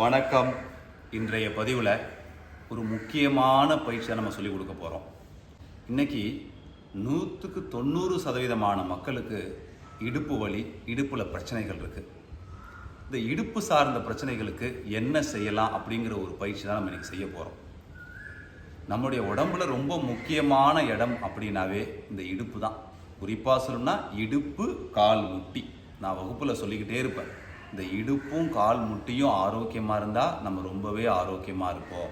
வணக்கம். இன்றைய பதிவில் ஒரு முக்கியமான பயிற்சியை நம்ம சொல்லிக் கொடுக்க போகிறோம் இன்னைக்கு நூற்றுக்கு தொண்ணூறு சதவீதமான மக்களுக்கு இடுப்பு வலி இடுப்பில் பிரச்சனைகள் இருக்குது இந்த இடுப்பு சார்ந்த பிரச்சனைகளுக்கு என்ன செய்யலாம் அப்படிங்கிற ஒரு பயிற்சி தான் நம்ம இன்றைக்கி செய்ய போகிறோம் நம்முடைய உடம்புல ரொம்ப முக்கியமான இடம் அப்படின்னாவே இந்த இடுப்பு தான். குறிப்பாக சொல்லணும்னா இடுப்பு கால் முட்டி. நான் வகுப்பில் சொல்லிக்கிட்டே இருப்பேன். இந்த இடுப்பும் கால் முட்டியும் ஆரோக்கியமாக இருந்தால் நம்ம ரொம்பவே ஆரோக்கியமாக இருப்போம்.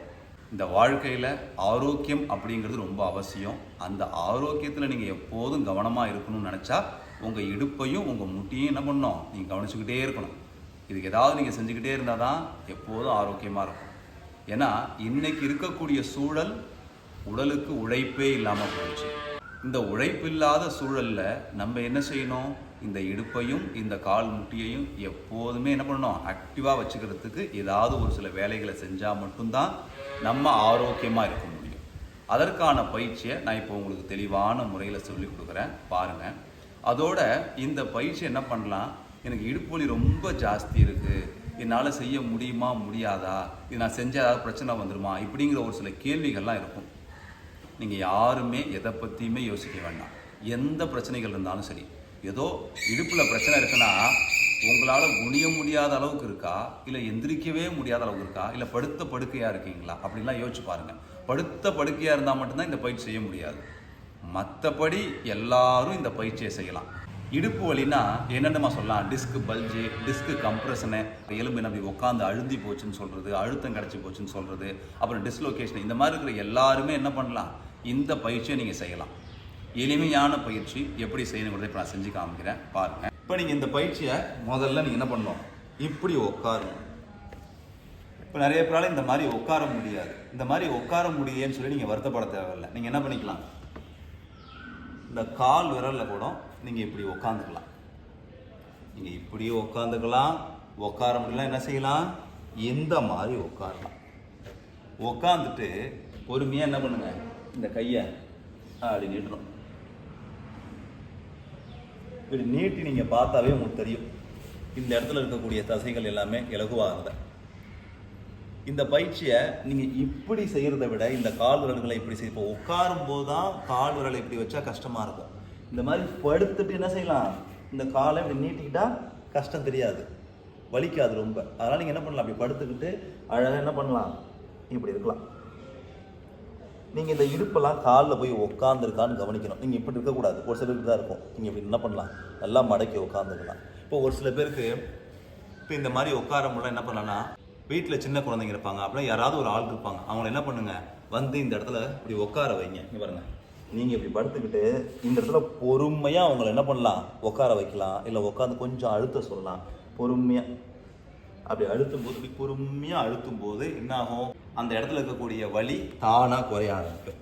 இந்த வாழ்க்கையில் ஆரோக்கியம் அப்படிங்கிறது ரொம்ப அவசியம். அந்த ஆரோக்கியத்தில் நீங்கள் எப்போதும் கவனமாக இருக்கணும்னு நினச்சா உங்கள் இடுப்பையும் உங்கள் முட்டியும் என்ன பண்ணணும் நீங்கள் கவனிச்சுக்கிட்டே இருக்கணும். இதுக்கு ஏதாவது நீங்கள் செஞ்சுக்கிட்டே இருந்தால் தான் எப்போதும் ஆரோக்கியமாக இருக்கும். ஏன்னா இன்றைக்கி இருக்கக்கூடிய சூழல் உடலுக்கு உழைப்பே இல்லாமல் போயிடுச்சு. இந்த உழைப்பில்லாத சூழலில் நம்ம என்ன செய்யணும்? இந்த இடுப்பையும் இந்த கால் முட்டியையும் எப்போதுமே என்ன பண்ணணும்? ஆக்டிவாக வச்சுக்கிறதுக்கு ஏதாவது ஒரு சில வேலைகளை செஞ்சால் மட்டும்தான் நம்ம ஆரோக்கியமாக இருக்க முடியும். அதற்கான பயிற்சியை நான் இப்போ உங்களுக்கு தெளிவான முறையில் சொல்லி கொடுக்குறேன். பாருங்கள் அதோட இந்த பயிற்சி என்ன பண்ணலாம்? எனக்கு இடுப்பு வலி ரொம்ப ஜாஸ்தி இருக்குது என்னால் செய்ய முடியுமா? முடியாதா? இது நான் செஞ்ச ஏதாவது பிரச்சனை வந்துடுமா இப்படிங்கிற ஒரு சில கேள்விகள்லாம் இருக்கும். நீங்கள் யாருமே எதை பற்றியுமே யோசிக்க வேண்டாம். எந்த பிரச்சனைகள் இருந்தாலும் சரி. ஏதோ இடுப்பில் பிரச்சனை இருக்குன்னா உங்களால் குனிய முடியாத அளவுக்கு இருக்கா? இல்லை எந்திரிக்கவே முடியாத அளவுக்கு இருக்கா? இல்லை படுத்த படுக்கையாக இருக்கீங்களா? அப்படின்லாம் யோசிச்சு பாருங்கள் படுத்த படுக்கையாக இருந்தால் மட்டும்தான் இந்த பயிற்சி செய்ய முடியாது. மற்றபடி எல்லாரும் இந்த பயிற்சியை செய்யலாம். இடுப்பு வலினா என்னென்னமா சொல்லலாம்? டிஸ்க் பல்ஜு டிஸ்க் கம்ப்ரெஷனு எலும்பு நம்பி உட்காந்து அழுந்தி போச்சுன்னு சொல்கிறது அழுத்தம் கிடச்சி போச்சுன்னு சொல்கிறது அப்புறம் டிஸ்லொகேஷன் இந்த மாதிரி இருக்கிற எல்லாருமே என்ன பண்ணலாம்? இந்த பயிற்சியை நீங்கள் செய்யலாம். எளிமையான பயிற்சி எப்படி செய்யணுங்கிறத இப்போ நான் செஞ்சு காமிக்கிறேன். பாருங்கள் இப்போ நீங்கள் இந்த பயிற்சியை முதல்ல நீங்கள் என்ன பண்ணணும்? இப்படி உட்காரணும் இப்போ நிறைய பேரால் இந்த மாதிரி உட்கார முடியாது. இந்த மாதிரி உட்கார முடியலையேன்னு சொல்லி நீங்கள் வருத்தப்பட தேவையில்லை. நீங்கள் என்ன பண்ணிக்கலாம்? இந்த கால் விரலில் கூட நீங்கள் இப்படி உட்காந்துக்கலாம் நீங்கள் இப்படியே உட்காந்துக்கலாம் உட்கார முடியலாம் என்ன செய்யலாம்? இந்த மாதிரி உட்காரலாம் உட்காந்துட்டு பொறுமையாக என்ன பண்ணுங்கள் இந்த கையை அப்படி நீட்டணும். இப்படி நீட்டி நீங்கள் பார்த்தாவே உங்களுக்கு தெரியும். இந்த இடத்துல இருக்கக்கூடிய தசைகள் எல்லாமே இலகுவாகிறத இந்த பயிற்சியை நீங்கள் இப்படி செய்கிறத விட இந்த கால் விரல்களை இப்படி செய்ய இப்போ உட்காரும் போது தான் கால் விரலை இப்படி வச்சா கஷ்டமாக இருக்கும். இந்த மாதிரி படுத்துட்டு என்ன செய்யலாம்? இந்த காலை இப்படி நீட்டிக்கிட்டா கஷ்டம் தெரியாது. வலிக்காது ரொம்ப. அதனால் நீங்கள் என்ன பண்ணலாம்? அப்படி படுத்துக்கிட்டு அழகாக என்ன பண்ணலாம்? இப்படி இருக்கலாம். நீங்கள் இந்த இடுப்பெல்லாம் காலில் போய் உட்காந்துருக்கான்னு கவனிக்கணும். நீங்கள் இப்படி இருக்கக்கூடாது. ஒரு சிலருக்கு தான் இருக்கும். நீங்கள் இப்படி என்ன பண்ணலாம்? நல்லா மடக்கி உட்காந்துக்கலாம் இப்போ ஒரு சில பேருக்கு இப்போ இந்த மாதிரி உட்கார முடியல என்ன பண்ணலாம்னா வீட்டில் சின்ன குழந்தைங்க இருப்பாங்க. அப்படின்னா யாராவது ஒரு ஆள் இருப்பாங்க. அவங்கள என்ன பண்ணுங்க? வந்து இந்த இடத்துல இப்படி உட்கார வைங்க. இங்க பாருங்க. நீங்கள் இப்படி படுத்துக்கிட்டு இந்த இடத்துல பொறுமையாக அவங்கள என்ன பண்ணலாம்? உட்கார வைக்கலாம். இல்லை உட்காந்து கொஞ்சம் அழுத்த சொல்லலாம். பொறுமையாக அப்படி அழுத்தும் போது இப்படி பொறுமையாக அழுத்தும் போது என்ன ஆகும்? அந்த இடத்துல இருக்கக்கூடிய வலி தானாக குறைய ஆரம்பிக்கும்.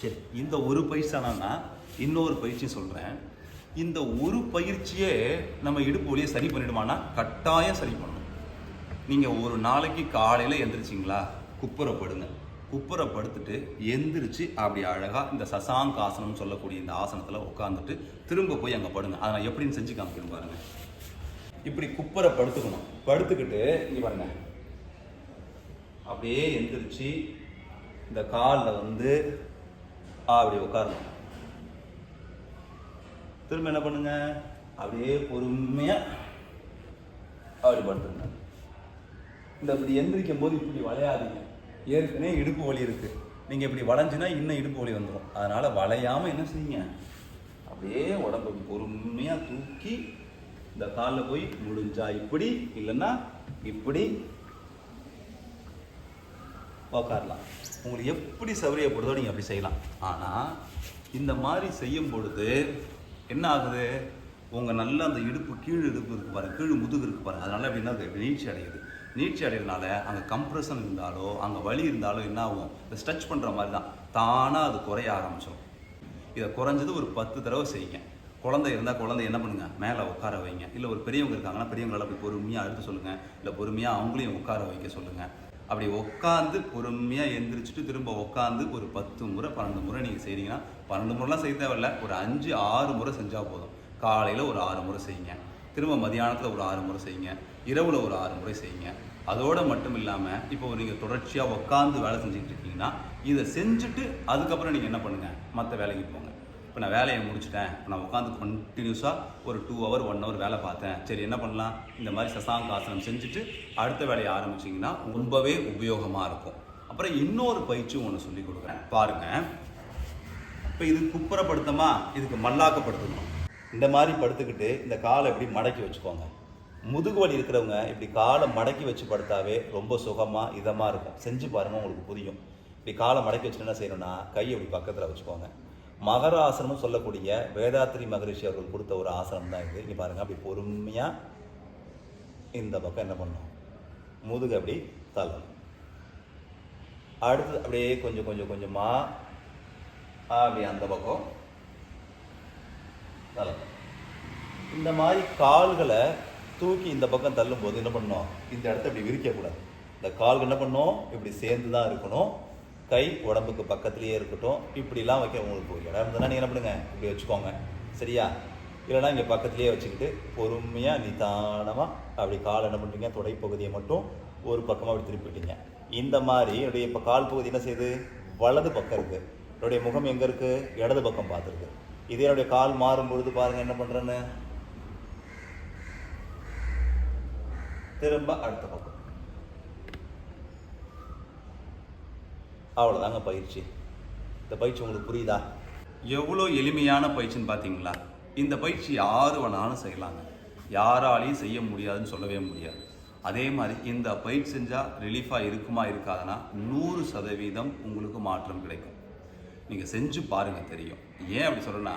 சரி இந்த ஒரு பயிற்சி தானா இன்னொரு பயிற்சி சொல்கிறேன் இந்த ஒரு பயிற்சியே நம்ம இடுப்பு வழியை சரி பண்ணிடுமானா? கட்டாயம் சரி பண்ணணும். நீங்கள் ஒரு நாளைக்கு காலையில் எந்திரிச்சிங்களா? குப்புறப்படுங்க. குப்புறப்படுத்துட்டு எந்திரிச்சு அப்படி அழகாக இந்த சசாங்க ஆசனம்னு சொல்லக்கூடிய இந்த ஆசனத்தில் உட்காந்துட்டு திரும்ப போய் அங்கே படுங்க. அதை நான் எப்படின்னு செஞ்சு காமிக்கணும் பாருங்கள் இப்படி குப்புற படுத்துக்கணும் படுத்துக்கிட்டு இங்கே பாருங்கள் அப்படியே எந்திரிச்சு இந்த காலில் வந்து அப்படி உட்காரணும். திரும்ப என்ன பண்ணுங்க? அப்படியே பொறுமையாக அப்படி படுத்துருங்க இந்த இப்படி எந்திரிக்கும் போது இப்படி வளையாதீங்க. ஏற்கனவே இடுப்பு வலி இருக்குது நீங்கள் இப்படி வளைஞ்சுனா இன்னும் இடுப்பு வலி வந்துடும் அதனால் வளையாமல் என்ன செய்யுங்க? அப்படியே உடம்பு பொறுமையாக தூக்கி இந்த காலில் போய் முடிஞ்சா இப்படி இல்லைன்னா இப்படி உக்காரலாம். உங்களுக்கு எப்படி சௌகரியப்படுதோ நீங்கள் அப்படி செய்யலாம். ஆனால் இந்த மாதிரி செய்யும் பொழுது என்ன ஆகுது? உங்கள் நல்ல அந்த இடுப்பு கீழ் இடுப்பு இருக்கு பாருங்க. கீழ் முதுகு இருக்கு பாருங்க. அதனால அப்படின்னா அது நீட்சி அடையுது. நீட்சி அடைகிறதுனால அங்கே கம்ப்ரெஷன் இருந்தாலோ அங்கே வலி இருந்தாலோ என்ன ஆகும்? இதை ஸ்ட்ரெச் பண்ணுற மாதிரி தான். தானாக அது குறைய ஆரம்பிச்சிடும் இதை குறைஞ்சது ஒரு பத்து தடவை செய்யுங்க. குழந்தை இருந்தால் குழந்தை என்ன பண்ணுங்கள் மேலே உட்கார வைங்க. இல்லை ஒரு பெரியவங்க இருக்காங்கன்னா பெரியவங்களால் போய் பொறுமையாக அழுத்த சொல்லுங்கள் இல்லை பொறுமையாக அவங்களையும் உட்கார வைக்க சொல்லுங்கள் அப்படி உட்காந்து பொறுமையாக எந்திரிச்சிட்டு திரும்ப உட்காந்து ஒரு பத்து முறை பன்னெண்டு முறை நீங்கள் செய்கிறீங்கன்னா பன்னெண்டு முறைலாம் செய்ய தேவையில்ல. ஒரு அஞ்சு ஆறு முறை செஞ்சால் போதும். காலையில் ஒரு ஆறு முறை செய்யுங்க. திரும்ப மதியானத்தில் ஒரு ஆறு முறை செய்யுங்க. இரவில் ஒரு ஆறு முறை செய்யுங்க. அதோடு மட்டும் இல்லாமல் இப்போ நீங்கள் தொடர்ச்சியாக உட்காந்து வேலை செஞ்சுட்டு இருக்கீங்கன்னா இதை செஞ்சுட்டு அதுக்கப்புறம் நீங்கள் என்ன பண்ணுங்கள் மற்ற வேலைக்கு போங்க. இப்போ நான் வேலையை முடிச்சிட்டேன். இப்போ நான் உட்காந்து கண்டினியூஸாக ஒரு டூ ஹவர் ஒன் ஹவர் வேலை பார்த்தேன். சரி என்ன பண்ணலாம்? இந்த மாதிரி சசாங்க ஆசனம் செஞ்சுட்டு அடுத்த வேலையை ஆரம்பிச்சிங்கன்னா ரொம்பவே உபயோகமாக இருக்கும். அப்புறம் இன்னொரு பயிற்சியும் ஒன்று சொல்லி கொடுக்குறேன். பாருங்கள் இப்போ இது குப்புறப்படுத்தமா? இதுக்கு மல்லாக்கப்படுத்தணும். இந்த மாதிரி படுத்துக்கிட்டு இந்த காலை இப்படி மடக்கி வச்சுக்கோங்க. முதுகு வலி இருக்கிறவங்க இப்படி காலை மடக்கி வச்சு படுத்தாவே ரொம்ப சுகமாக இதமாக இருக்கும். செஞ்சு பாருங்கள் உங்களுக்கு புரியும். இப்படி காலை மடக்கி வச்சுட்டு என்ன செய்யணும்னா கையை இப்படி பக்கத்தில் வச்சுக்கோங்க. மகர ஆசனம்னு சொல்லக்கூடிய வேதாத்ரி மகரிஷி அவர்கள் கொடுத்த ஒரு ஆசனம் தான் இது. இங்கே பாருங்க அப்படி பொறுமையாக இந்த பக்கம் என்ன பண்ணும் முதுகு அப்படி தள்ளணும். அடுத்து அப்படியே கொஞ்சம் கொஞ்சம் கொஞ்சமாக அப்படி அந்த பக்கம் தலை இந்த மாதிரி கால்களை தூக்கி இந்த பக்கம் தள்ளும்போது என்ன பண்ணும் இந்த இடத்த இப்படி விரிக்கக்கூடாது. இந்த கால்கள் என்ன பண்ணும் இப்படி சேர்ந்து தான் இருக்கணும். கை உடம்புக்கு பக்கத்துலேயே இருக்கட்டும் இப்படிலாம் வைக்க உங்களுக்கு இடம் இருந்ததுன்னா நீங்கள் என்ன பண்ணுங்க? இப்படி வச்சுக்கோங்க. சரியா? இல்லைன்னா இங்கே பக்கத்துலேயே வச்சுக்கிட்டு பொறுமையாக நிதானமாக அப்படி கால் என்ன பண்ணுறீங்க தொடைப்பகுதியை மட்டும் ஒரு பக்கமாக அப்படி திருப்பிட்டீங்க இந்த மாதிரி என்னுடைய இப்போ கால் பகுதி என்ன செய்யுது? வலது பக்கம் இருக்குது என்னுடைய முகம் எங்கே இருக்குது இடது பக்கம் பார்த்துருக்கு. இதே என்னுடைய கால் மாறும் பொழுது பாருங்கள் என்ன பண்ணுறேன்னு திரும்ப அடுத்த பக்கம். அவ்வளோதாங்க பயிற்சி. இந்த பயிற்சி உங்களுக்கு புரியுதா? எவ்வளோ எளிமையான பயிற்சின்னு பார்த்தீங்களா? இந்த பயிற்சி யார் வேணாலும் செய்யலாங்க. யாராலையும் செய்ய முடியாதுன்னு சொல்லவே முடியாது. அதே மாதிரி இந்த பயிற்சி செஞ்சால் ரிலீஃபாக இருக்குமா இருக்காதுன்னா நூறு சதவீதம் உங்களுக்கு மாற்றம் கிடைக்கும். நீங்கள் செஞ்சு பாருங்கள் தெரியும். ஏன் அப்படி சொல்கிறேன்னா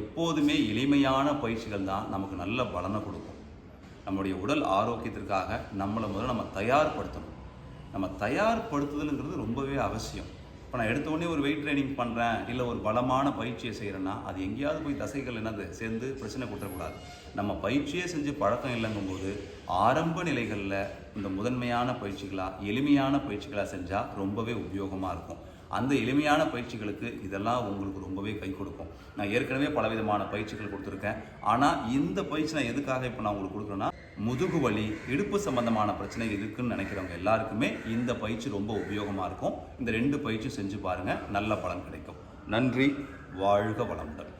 எப்போதுமே எளிமையான பயிற்சிகள் தான் நமக்கு நல்ல பலனை கொடுக்கும். நம்முடைய உடல் ஆரோக்கியத்திற்காக நம்மளை முதல்ல நம்ம தயார்படுத்தணும். நம்ம தயார்படுத்துதலுங்கிறது ரொம்பவே அவசியம். இப்போ நான் எடுத்த உடனே ஒரு வெயிட் ட்ரைனிங் பண்ணுறேன் இல்லை ஒரு பலமான பயிற்சியை செய்கிறேன்னா அது எங்கேயாவது போய் தசைகள் என்னது சேர்ந்து பிரச்சனை கொடுத்துடக்கூடாது. நம்ம பயிற்சியே செஞ்சு பழக்கம் இல்லைங்கும்போது ஆரம்ப நிலைகளில் இந்த முதன்மையான பயிற்சிகளாக எளிமையான பயிற்சிகளாக செஞ்சால் ரொம்பவே உபயோகமாக இருக்கும். அந்த எளிமையான பயிற்சிகளுக்கு இதெல்லாம் உங்களுக்கு ரொம்பவே கை கொடுக்கும். நான் ஏற்கனவே பலவிதமான பயிற்சிகள் கொடுத்துருக்கேன். ஆனால் இந்த பயிற்சி நான் எதுக்காக இப்போ நான் உங்களுக்கு கொடுக்குறேன்னா முதுகு வலி இடுப்பு சம்பந்தமான பிரச்சனை இருக்குன்னு நினைக்கிறவங்க எல்லாருக்குமே இந்த பயிற்சி ரொம்ப உபயோகமாக இருக்கும். இந்த ரெண்டு பயிற்சி செஞ்சு பாருங்கள் நல்ல பலன் கிடைக்கும். நன்றி. வாழ்க வளமுடன்.